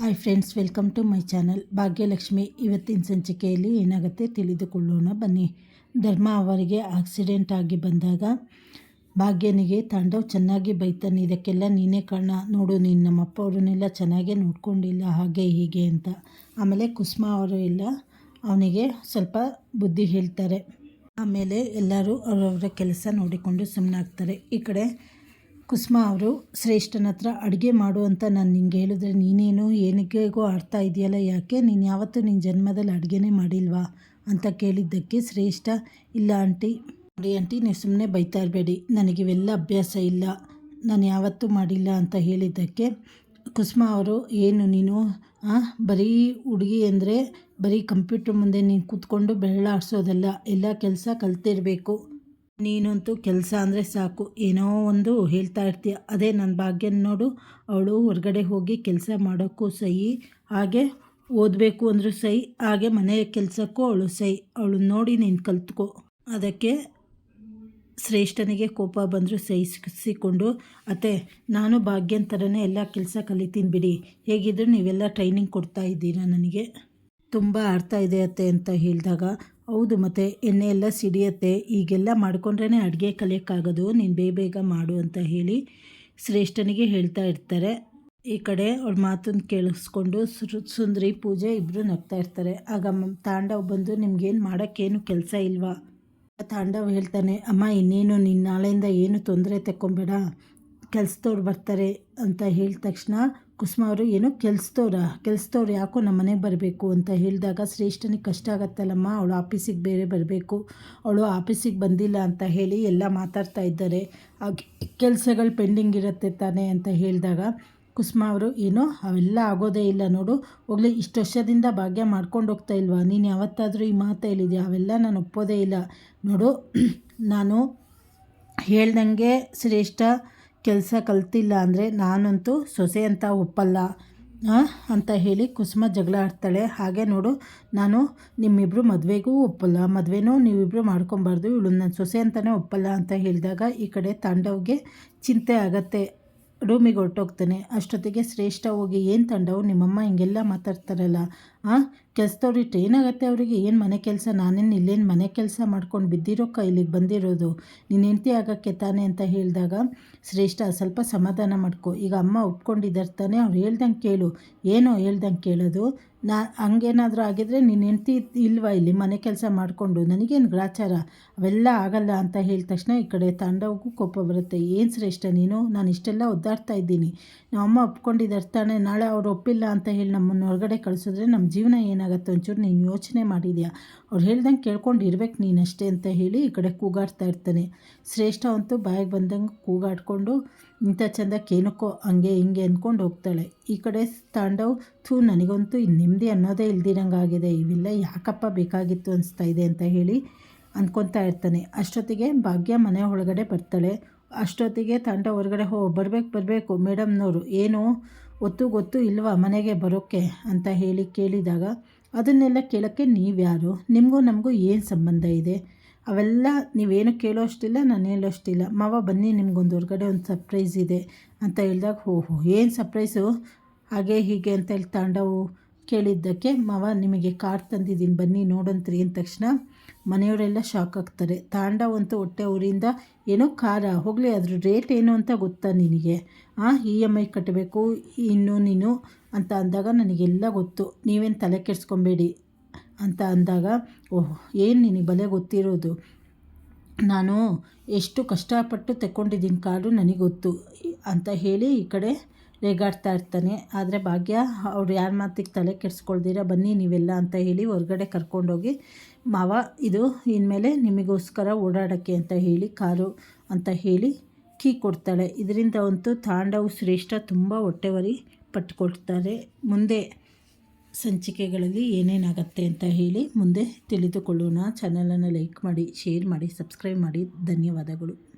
Hi friends welcome to my channel Bhagyalakshmi, ಇವತ್ತಿನ ಸಂಚಿಕೆಯಲ್ಲಿ ಏನಾಗುತ್ತೆ ತಿಳಿದುಕೊಳ್ಳೋಣ. ಬನ್ನಿ. ಧರ್ಮ ಅವರಿಗೆ ಆಕ್ಸಿಡೆಂಟ್ ಆಗಿ ಬಂದಾಗ ಭಾಗ್ಯನಿಗೆ ತಾಂಡವ್ ಚೆನ್ನಾಗಿ ಬೈತಾನೆ. ಇದಕ್ಕೆಲ್ಲ ನೀನೇ ಕಾರಣ. ನೋಡು, ನೀನು ನಮ್ಮಪ್ಪ ಅವ್ರನ್ನೆಲ್ಲ ಚೆನ್ನಾಗೇ ನೋಡ್ಕೊಂಡಿಲ್ಲ. ಹಾಗೆ, ಹೀಗೆ ಅಂತ. ಆಮೇಲೆ ಕುಸುಮ ಅವರು ಎಲ್ಲ ಅವನಿಗೆ ಸ್ವಲ್ಪ ಬುದ್ಧಿ ಹೇಳ್ತಾರೆ. ಆಮೇಲೆ ಎಲ್ಲರೂ ಅವರವರ ಕೆಲಸ ನೋಡಿಕೊಂಡು ಸುಮ್ಮನಾಗ್ತಾರೆ ಈ ಕಡೆ ಕುಸುಮ ಅವರು, ಶ್ರೇಷ್ಠನ ಹತ್ರ ಅಡುಗೆ ಮಾಡು ಅಂತ ನಾನು ನಿಂಗೆ ಹೇಳಿದ್ರೆ ನೀನೇನು ಏನಕ್ಕೆಗೋ ಅರ್ಥ ಇದೆಯಲ್ಲ ಯಾಕೆ? ನೀನು ಯಾವತ್ತೂ ನಿನ್ನ ಜನ್ಮದಲ್ಲಿ ಅಡುಗೆನೇ ಮಾಡಿಲ್ವಾ? ಅಂತ ಕೇಳಿದ್ದಕ್ಕೆ ಶ್ರೇಷ್ಠ, ಇಲ್ಲ ಆಂಟಿ, ನೋಡಿ ಆಂಟಿ, ನೀವು ಸುಮ್ಮನೆ ಬೈತಾ ಇರಬೇಡಿ. ನನಗಿವೆಲ್ಲ ಅಭ್ಯಾಸ ಇಲ್ಲ. ನಾನು ಯಾವತ್ತೂ ಮಾಡಿಲ್ಲ ಅಂತ ಹೇಳಿದ್ದಕ್ಕೆ ಕುಸುಮ ಅವರು, ಏನು ನೀನು ಬರೀ ಹುಡುಗಿ ಅಂದರೆ ಬರೀ ಕಂಪ್ಯೂಟ್ರ್ ಮುಂದೆ ನೀನು ಕೂತ್ಕೊಂಡು ಬೆರಳಾಡ್ಸೋದಲ್ಲ, ಎಲ್ಲ ಕೆಲಸ ಕಲ್ತಿರಬೇಕು. ನೀನಂತೂ ಕೆಲಸ ಅಂದರೆ ಸಾಕು. ಏನೋ ಒಂದು ಹೇಳ್ತಾ ಇರ್ತೀಯ. ಅದೇ ನನ್ನ ಭಾಗ್ಯನ ನೋಡು. ಅವಳು ಹೊರಗಡೆ ಹೋಗಿ ಕೆಲಸ ಮಾಡೋಕ್ಕೂ ಸಹಿ ಹಾಗೆ ಓದಬೇಕು ಅಂದರೂ ಸಹಿ ಹಾಗೆ ಮನೆಯ ಕೆಲಸಕ್ಕೂ ಅವಳು ಸಹಿ ಅವಳು ನೋಡಿ ನೀನು ಕಲ್ತ್ಕೊ. ಅದಕ್ಕೆ ಶ್ರೇಷ್ಠನಿಗೆ ಕೋಪ ಬಂದರೂ ಸಹಿಸಿಕೊಂಡು ಅತ್ತೆ, ನಾನು ಭಾಗ್ಯನ ಥರನೇ ಎಲ್ಲ ಕೆಲಸ ಕಲಿತೀನಿ ಬಿಡಿ. ಹೇಗಿದ್ರು ನೀವೆಲ್ಲ ಟ್ರೈನಿಂಗ್ ಕೊಡ್ತಾ ಇದ್ದೀರಾ ನನಗೆ? ತುಂಬ ಆಡ್ತಾ ಇದೆ ಅತ್ತೆ, ಅಂತ ಹೇಳಿದಾಗ ಹೌದು ಮತ್ತೆ ಎಣ್ಣೆ ಎಲ್ಲ ಸಿಡಿಯತ್ತೆ. ಈಗೆಲ್ಲ ಮಾಡಿಕೊಂಡ್ರೇ ಅಡುಗೆ ಕಲಿಯೋಕ್ಕಾಗೋದು. ನೀನು ಬೇಗ ಬೇಗ ಮಾಡು ಅಂತ ಹೇಳಿ ಶ್ರೇಷ್ಠನಿಗೆ ಹೇಳ್ತಾ ಇರ್ತಾರೆ. ಈ ಕಡೆ ಅವ್ರ ಮಾತನ್ನು ಕೇಳಿಸ್ಕೊಂಡು ಸುಂದರಿ, ಪೂಜೆ ಇಬ್ಬರು ನಗ್ತಾ ಇರ್ತಾರೆ. ಆಗ ತಾಂಡವ್ ಬಂದು ನಿಮ್ಗೇನು ಮಾಡೋಕ್ಕೇನು ಕೆಲಸ ಇಲ್ವಾ? ತಾಂಡವ್ ಹೇಳ್ತಾನೆ, ಅಮ್ಮ, ಇನ್ನೇನು ನಿನ್ನ ನಾಳೆಯಿಂದ ಏನು ತೊಂದರೆ ತಕ್ಕೊಂಬೇಡ. ಕೆಲಸದವ್ರು ಬರ್ತಾರೆ ಅಂತ ಹೇಳಿದ ತಕ್ಷಣ ಕುಸುಮ ಅವರು ಏನೋ ಕೆಲ್ಸದವ್ರ, ಕೆಲ್ಸದವ್ರು ಯಾಕೋ ನಮ್ಮ ಮನೆಗೆ ಬರಬೇಕು ಅಂತ ಹೇಳಿದಾಗ, ಶ್ರೇಷ್ಠನಿಗೆ ಕಷ್ಟ ಆಗತ್ತಲ್ಲಮ್ಮ, ಅವಳು ಆಫೀಸಿಗೆ ಬೇರೆ ಬರಬೇಕು, ಅವಳು ಆಫೀಸಿಗೆ ಬಂದಿಲ್ಲ ಅಂತ ಹೇಳಿ ಎಲ್ಲ ಮಾತಾಡ್ತಾ ಇದ್ದಾರೆ. ಆ ಕೆಲಸಗಳು ಪೆಂಡಿಂಗ್ ಇರುತ್ತೆ ತಾನೇ ಅಂತ ಹೇಳಿದಾಗ, ಕುಸುಮ ಅವರು ಏನೋ ಅವೆಲ್ಲ ಆಗೋದೇ ಇಲ್ಲ ನೋಡು, ಹೋಗಲಿ ಇಷ್ಟು ವರ್ಷದಿಂದ ಭಾಗ್ಯ ಮಾಡ್ಕೊಂಡು ಹೋಗ್ತಾ ಇಲ್ವಾ, ನೀನು ಯಾವತ್ತಾದರೂ ಈ ಮಾತು ಹೇಳಿದ್ಯಾ, ಅವೆಲ್ಲ ನಾನು ಒಪ್ಪೋದೇ ಇಲ್ಲ. ನೋಡು, ನಾನು ಹೇಳ್ದಂಗೆ ಶ್ರೇಷ್ಠ ಕೆಲಸ ಕಲ್ತಿಲ್ಲ ಅಂದರೆ ನಾನಂತೂ ಸೊಸೆ ಅಂತ ಒಪ್ಪಲ್ಲ ಅಂತ ಹೇಳಿ ಕುಸುಮ ಜಗಳ ಆಡ್ತಾಳೆ. ಹಾಗೆ ನೋಡು, ನಾನು ನಿಮ್ಮಿಬ್ಬರು ಮದುವೆಗೂ ಒಪ್ಪಲ್ಲ. ಮದುವೆನೂ ನೀವಿಬ್ಬರು ಮಾಡ್ಕೊಬಾರ್ದು. ಇವಳು ನನ್ನ ಸೊಸೆ ಅಂತಲೇ ಒಪ್ಪಲ್ಲ ಅಂತ ಹೇಳಿದಾಗ ಈ ಕಡೆ ತಾಂಡವ್ಗೆ ಚಿಂತೆ ಆಗತ್ತೆ. ರೂಮಿಗೆ ಹೊರಟೋಗ್ತಾನೆ. ಅಷ್ಟೊತ್ತಿಗೆ ಶ್ರೇಷ್ಠ ಹೋಗಿ, ಏನು ತಂಡವು? ನಿಮ್ಮಮ್ಮ ಹಿಂಗೆಲ್ಲ ಮಾತಾಡ್ತಾರಲ್ಲ. ಹಾಂ ಕೆಲಸದವ್ರಿಗೆ ಏನಾಗುತ್ತೆ ಅವರಿಗೆ? ಏನು ಮನೆ ಕೆಲಸ? ನಾನೇನು ಇಲ್ಲೇನು ಮನೆ ಕೆಲಸ ಮಾಡ್ಕೊಂಡು ಬಿದ್ದಿರೋಕ್ಕ ಇಲ್ಲಿಗೆ ಬಂದಿರೋದು. ನೀನು ಹೆಂಡತಿ ಆಗೋಕ್ಕೆ ತಾನೆ ಅಂತ ಹೇಳಿದಾಗ, ಶ್ರೇಷ್ಠ, ಸ್ವಲ್ಪ ಸಮಾಧಾನ ಮಾಡ್ಕೊ. ಈಗ ಅಮ್ಮ ಒಪ್ಕೊಂಡಿದ್ದಾರೆ ತಾನೆ ಅವ್ರು ಹೇಳ್ದಂಗೆ ಕೇಳು. ಏನೋ ಹೇಳ್ದಂಗೆ ಕೇಳೋದು. ನಾ, ಹಂಗೇನಾದರೂ ಆಗಿದ್ರೆ ನೀನು ಹೆಂಡತಿ ಇಲ್ವಾ ಇಲ್ಲಿ ಮನೆ ಕೆಲಸ ಮಾಡಿಕೊಂಡು? ನನಗೇನು ಗ್ರಾಚಾರ? ಅವೆಲ್ಲ ಆಗಲ್ಲ ಅಂತ ಹೇಳಿದ ತಕ್ಷಣ ಈ ಕಡೆ ತಾಂಡವಕ್ಕೂ ಕೋಪ ಬರುತ್ತೆ. ಏನು ಶ್ರೇಷ್ಠ ನೀನು? ನಾನು ಇಷ್ಟೆಲ್ಲ ಒದ್ದಾಡ್ತಾ ಇದ್ದೀನಿ. ನಮ್ಮಮ್ಮ ಒಪ್ಕೊಂಡಿದ್ದಾರೆ ತಾನೆ. ನಾಳೆ ಅವ್ರು ಒಪ್ಪಿಲ್ಲ ಅಂತ ಹೇಳಿ ನಮ್ಮನ್ನು ಹೊರಗಡೆ ಕಳಿಸಿದ್ರೆ ನಮ್ಮ ಜೀವನ ಏನಾಗುತ್ತೆ ಒಂಚೂರು ನೀನು ಯೋಚನೆ ಮಾಡಿದ್ಯಾ? ಅವ್ರು ಹೇಳ್ದಂಗೆ ಕೇಳ್ಕೊಂಡು ಇರ್ಬೇಕು ನೀನು ಅಷ್ಟೇ ಅಂತ ಹೇಳಿ ಈ ಕಡೆ ಕೂಗಾಡ್ತಾ ಇರ್ತಾನೆ. ಶ್ರೇಷ್ಠ ಅಂತೂ ಬಾಯಿಗೆ ಬಂದಂಗೆ ಕೂಗಾಡ್ಕೊಂಡು ಇಂಥ ಚಂದಕ್ಕೆ ಏನಕ್ಕೋ ಹಂಗೆ ಹಿಂಗೆ ಅಂದ್ಕೊಂಡು ಹೋಗ್ತಾಳೆ. ಈ ಕಡೆ ತಾಂಡವ್, ಥೂ, ನನಗಂತೂ ನೆಮ್ಮದಿ ಅನ್ನೋದೇ ಇಲ್ದಿರಂಗಾಗಿದೆ ಇವೆಲ್ಲ ಯಾಕಪ್ಪ ಬೇಕಾಗಿತ್ತು ಅನಿಸ್ತಾ ಇದೆ ಅಂತ ಹೇಳಿ ಅಂದ್ಕೊತಾ ಇರ್ತಾನೆ. ಅಷ್ಟೊತ್ತಿಗೆ ಭಾಗ್ಯ ಮನೆ ಒಳಗಡೆ ಬರ್ತಾಳೆ. ಅಷ್ಟೊತ್ತಿಗೆ ತಾಂಡ ಹೊರಗಡೆ, ಹೋ, ಬರಬೇಕು ಬರಬೇಕು, ಮೇಡಮ್ನವರು, ಏನು ಒತ್ತು ಗೊತ್ತು ಇಲ್ವಾ ಮನೆಗೆ ಬರೋಕ್ಕೆ ಅಂತ ಹೇಳಿ ಕೇಳಿದಾಗ, ಅದನ್ನೆಲ್ಲ ಕೇಳೋಕ್ಕೆ ನೀವ್ಯಾರು? ನಿಮಗೂ ನಮಗೂ ಏನು ಸಂಬಂಧ ಇದೆ? ಅವೆಲ್ಲ ನೀವೇನು ಕೇಳೋ ಅಷ್ಟಿಲ್ಲ, ನಾನು ಹೇಳೋ ಅಷ್ಟಿಲ್ಲ. ಮಾವ, ಬನ್ನಿ, ನಿಮ್ಗೊಂದು ಹೊರಗಡೆ ಒಂದು ಸರ್ಪ್ರೈಸ್ ಇದೆ ಅಂತ ಹೇಳಿದಾಗ ಹೋ ಹೋ ಏನು ಸರ್ಪ್ರೈಸು ಹಾಗೆ ಹೀಗೆ ಅಂತ ಹೇಳಿ ತಾಂಡವು ಕೇಳಿದ್ದಕ್ಕೆ, ಮಾವ, ನಿಮಗೆ ಕಾರ್ ತಂದಿದ್ದೀನಿ, ಬನ್ನಿ ನೋಡಂತ್ರಿ ಅಂದ ತಕ್ಷಣ. ಮನೆಯವರೆಲ್ಲ ಶಾಕ್ ಆಗ್ತಾರೆ. ತಾಂಡವಂತೂ ಹೊಟ್ಟೆ ಊರಿಂದ ಏನೋ ಖಾರ, ಹೋಗಲಿ ಅದ್ರ ರೇಟ್ ಏನು ಅಂತ ಗೊತ್ತಾ ನಿನಗೆ? ಆ ಇ ಎಂ ಐ ಕಟ್ಟಬೇಕು ಇನ್ನು ನೀನು ಅಂತ ಅಂದಾಗ ನನಗೆಲ್ಲ ಗೊತ್ತು. ನೀವೇನು ತಲೆ ಕೆಡಿಸ್ಕೊಬೇಡಿ ಅಂತ ಅಂದಾಗ, ಓಹ್, ಏನು ನಿನಗೆ ಬಲೆ ಗೊತ್ತಿರೋದು? ನಾನು ಎಷ್ಟು ಕಷ್ಟಪಟ್ಟು ತಗೊಂಡಿದ್ದೀನಿ ಕಾರು ನನಗೆ ಗೊತ್ತು ಅಂತ ಹೇಳಿ ಈ ಕಡೆ ರೇಗಾಡ್ತಾ ಇರ್ತಾನೆ. ಆದರೆ ಭಾಗ್ಯ, ಅವ್ರು ಯಾರ ಮಾತಿಗೆ ತಲೆ ಕೆಡಿಸ್ಕೊಳ್ದಿರ, ಬನ್ನಿ ನೀವೆಲ್ಲ ಅಂತ ಹೇಳಿ ಹೊರಗಡೆ ಕರ್ಕೊಂಡೋಗಿ, ಮಾವ, ಇದು ಇನ್ಮೇಲೆ ನಿಮಗೋಸ್ಕರ ಓಡಾಡೋಕ್ಕೆ ಅಂತ ಹೇಳಿ, ಕಾರು ಅಂತ ಹೇಳಿ ಕೀ ಕೊಡ್ತಾಳೆ. ಇದರಿಂದ ಅಂತೂ ತಾಂಡವು ಶ್ರೇಷ್ಠ ತುಂಬ ಹೊಟ್ಟೆವರಿ ಪಟ್ಟುಕೊಡ್ತಾರೆ ಮುಂದೆ ಸಂಚಿಕೆಗಳಲ್ಲಿ ಏನೇನಾಗತ್ತೆ ಅಂತ ಹೇಳಿ ಮುಂದೆ ತಿಳಿದುಕೊಳ್ಳೋಣ. ಚಾನಲನ್ನು ಲೈಕ್ ಮಾಡಿ ಶೇರ್ ಮಾಡಿ ಸಬ್ಸ್ಕ್ರೈಬ್ ಮಾಡಿ. ಧನ್ಯವಾದಗಳು.